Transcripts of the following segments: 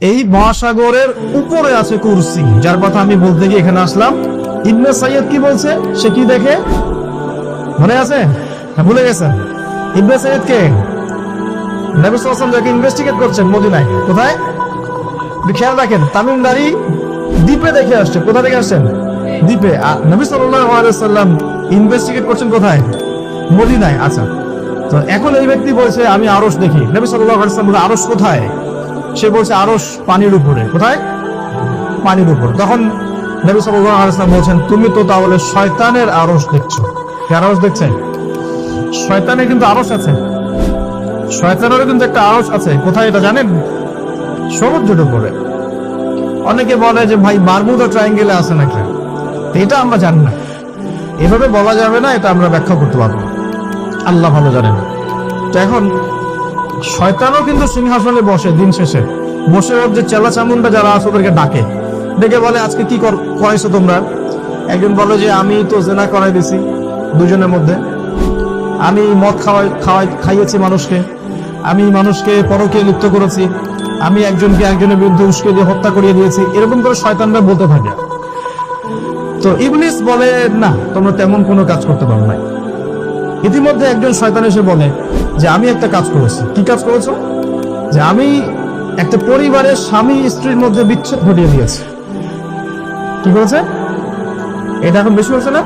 এই মহাসাগরের উপরে আছে কুরসি যার কথা আমি বলতে গিয়ে এখানে আসলাম। ইবনে সাইয়দ কি বলছে? সে কি দেখে? মনে আছে? হ্যাঁ, ভুলে গেছেন। ইবনে সাইয়দ কে? নবী সাল্লাল্লাহু আলাইহি ইনভেস্টিগেট করছেন মদিনায় কোথায়? খেয়াল রাখেন তামিমদারি দ্বীপে দেখে আসছে। কোথা থেকে আসছেন? দ্বীপে। নবী সাল্লাল্লাহু আলাইহি সাল্লাম ইনভেস্টিগেট করছেন কোথায়? মদিনায়। আচ্ছা। তো এখন এই ব্যক্তি বলছে আমি আরশ দেখি। নবী সাল্লাল্লাহু আলাইহি সাল্লাম আরশ কোথায়? সে বলছে আরশ পানির উপরে। কোথায়? পানির উপর। তখন নবী সাল্লাল্লাহু আলাইহি সাল্লাম বলছেন, তুমি তো তাহলে শয়তানের আরশ দেখছ। কে আরশ দেখছেন শয়তানে কিন্তু আরশ আছে। শয়তানেরও কিন্তু একটা আরশ আছে। কোথায় এটা জানেন? সমুদ্রের উপরে। অনেকে বলে যে, ভাই, বারমুদা ট্রায়াঙ্গেলে আছে নাকি? এটা আমরা জানি না। এভাবে বলা যাবে না, এটা আমরা ব্যাখ্যা করতে পারব আল্লাহ ভালো জানেন। তো এখন শয়তানও কিন্তু সিংহাসনে বসে দিন শেষে। বসে ওর যে চেলা চামুন্ডা যারা আছে ওদেরকে ডাকে। ডেকে বলে, আজকে কি কর- করাইছো তোমরা? একজন বলে যে, আমি তো জেনা করাই দিছি দুজনের মধ্যে। আমি মদ খাওয়াই খাওয়াই, খাইয়েছি মানুষকে। আমি মানুষকে পরকে লিপ্ত করেছি। আমি একজনকে একজনের বিরুদ্ধে উস্কে দিয়ে হত্যা করিয়ে দিয়েছি। এরকম করে শয়তানরা বলতে থাকে। তো ইবলিস বলে, না, তোমরা তেমন কোনো কাজ করতে পারো না ইতিমধ্যে একজন শয়তান এসে বলে যে আমি একটা কাজ করেছি। কি কাজ করেছ? যে আমি একটা পরিবারের স্বামী স্ত্রীর মধ্যে বিচ্ছেদ ঘটিয়ে দিয়েছি। কি করেছে? এটা এখন বেশি হচ্ছে না?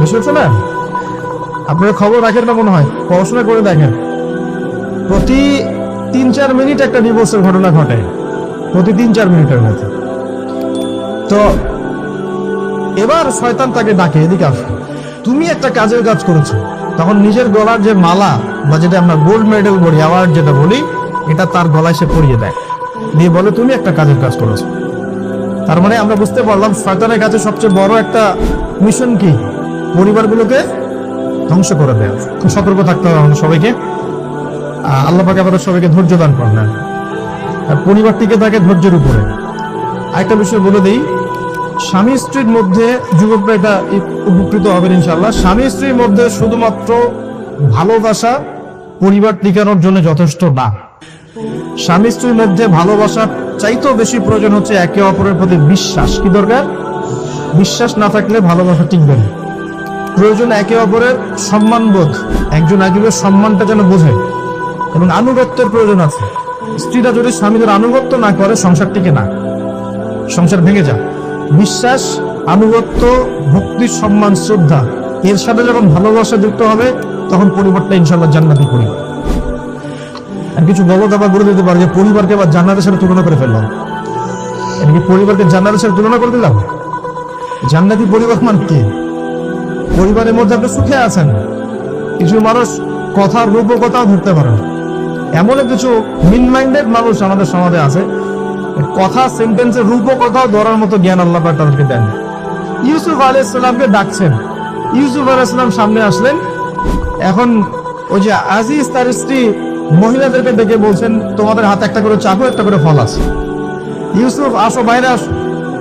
বেশি হচ্ছে না? আপনারা খবর রাখেন না মনে হয়। পড়াশোনা করে দেখেন। প্রতি তিন চার মিনিট একটা ডিভোর্সের ঘটনা ঘটে। প্রতি তিন চার মিনিটের মধ্যে। তো এবার শয়তান তাকে ডাকে, এদিকে আসো। তুমি একটা কাজের কাজ করেছ। তখন নিজের গলার যে মালা বা যেটা আমরা গোল্ড মেডেল বলি অ্যাওয়ার্ড যেটা বলি, এটা তার গলায় সে পরিয়ে দেয়। দিয়ে বলে, তুমি একটা কাজের কাজ করেছ। তার মানে আমরা বুঝতে পারলাম, শয়তানের কাছে সবচেয়ে বড় একটা মিশন কি? পরিবারগুলোকে ধ্বংস করে দেয়। খুব সতর্ক থাকতে হবে আমাদের সবাইকে। আল্লাহ পাকে আমাদের সবাইকে ধৈর্য দান করেন। আর পরিবার টিকে থাকে ধৈর্যের উপরে। আরেকটা বিষয় বলে দিই স্বামী স্ত্রীর মধ্যে যুবকরা এটা উপকৃত হবেন ইনশাল্লাহ স্বামী স্ত্রীর মধ্যে শুধুমাত্র ভালোবাসা পরিবার টিকানোর জন্য যথেষ্ট না। স্বামী স্ত্রীর মধ্যে ভালোবাসার চাইতেও বেশি প্রয়োজন হচ্ছে একে অপরের প্রতি বিশ্বাস। কি দরকার? বিশ্বাস না থাকলে ভালোবাসা টিকবে না। প্রয়োজন একে অপরের সম্মানবোধ। একজন একজনের সম্মানটা যেন বোঝে। এবং আনুগত্যের প্রয়োজন আছে। স্ত্রীরা যদি স্বামীদের আনুগত্য না করে, সংসার টিকে না। সংসার ভেঙে যায় বিশ্বাস, আনুগত্য, ভক্তি, সম্মান, শ্রদ্ধা, এর সাথে যখন ভালোবাসা যুক্ত হবে, তখন পরিবারটা ইনশাল্লাহ জান্নাতি পরিবার আর কিছু বলত আবার বলে দিতে পারে যে পরিবারকে আবার জান্নাতের সাথে তুলনা করে ফেললাম। এটা কি পরিবারকে জান্নাতের সাথে তুলনা করে দিলাম? জান্নাতি পরিবার মান কি? পরিবারের মধ্যে আপনি সুখে আছেন। কিছু মানুষ কথার রূপকথাও ধরতে পারে না। এমনও কিছু মিন মাইন্ডেড মানুষ আমাদের সমাজে আছে কথা সেন্টেন্সের রূপকথাও ধরার মতো জ্ঞান আল্লাহ তাদেরকে দেন। ইউসুফ আলাইসাল্লামকে ডাকছেন। ইউসুফ আলাইসাল্লাম সামনে আসলেন। এখন ওই যে আজিজ, তার স্ত্রী মহিলাদেরকে ডেকে বলছেন, তোমাদের হাতে একটা করে চাকু, একটা করে ফল আছে। ইউসুফ, আসো বাইরে, আসো।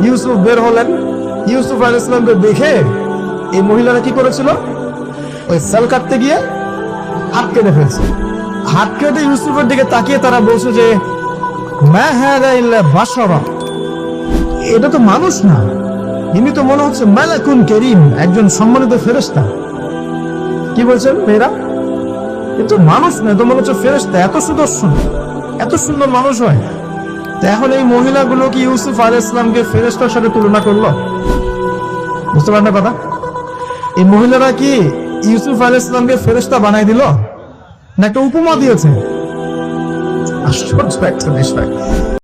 ইউসুফ বের হলেন। ইউসুফ আলাইসাল্লামকে দেখে এই মহিলারা কি করেছিল? ওই সেল কাটতে গিয়ে হাত কেটে ফেলছে। হাত কেটে ইউসুফের দিকে তাকিয়ে তারা বলছে যে এটা তো মানুষ না। ইনি তো মনে হচ্ছে মালাকুন করিম, একজন সম্মানিত ফেরেশতা। কি বলছেন মেয়েরা? মানুষ না তো মনে হচ্ছে ফেরেশতা, এত সুদর্শন, এত সুন্দর মানুষ হয়। তো এখন এই মহিলাগুলো কি ইউসুফ আলাইহিস ইসলামকে ফেরেশতার সাথে তুলনা করল? বুঝতে পারেন কথা? এই মহিলারা কি ইউসুফ আলাইহিস ইসলামকে ফেরেশতা বানাই দিল? না একটা উপমা দিয়েছে? আশ্চর্য একটা বিষয়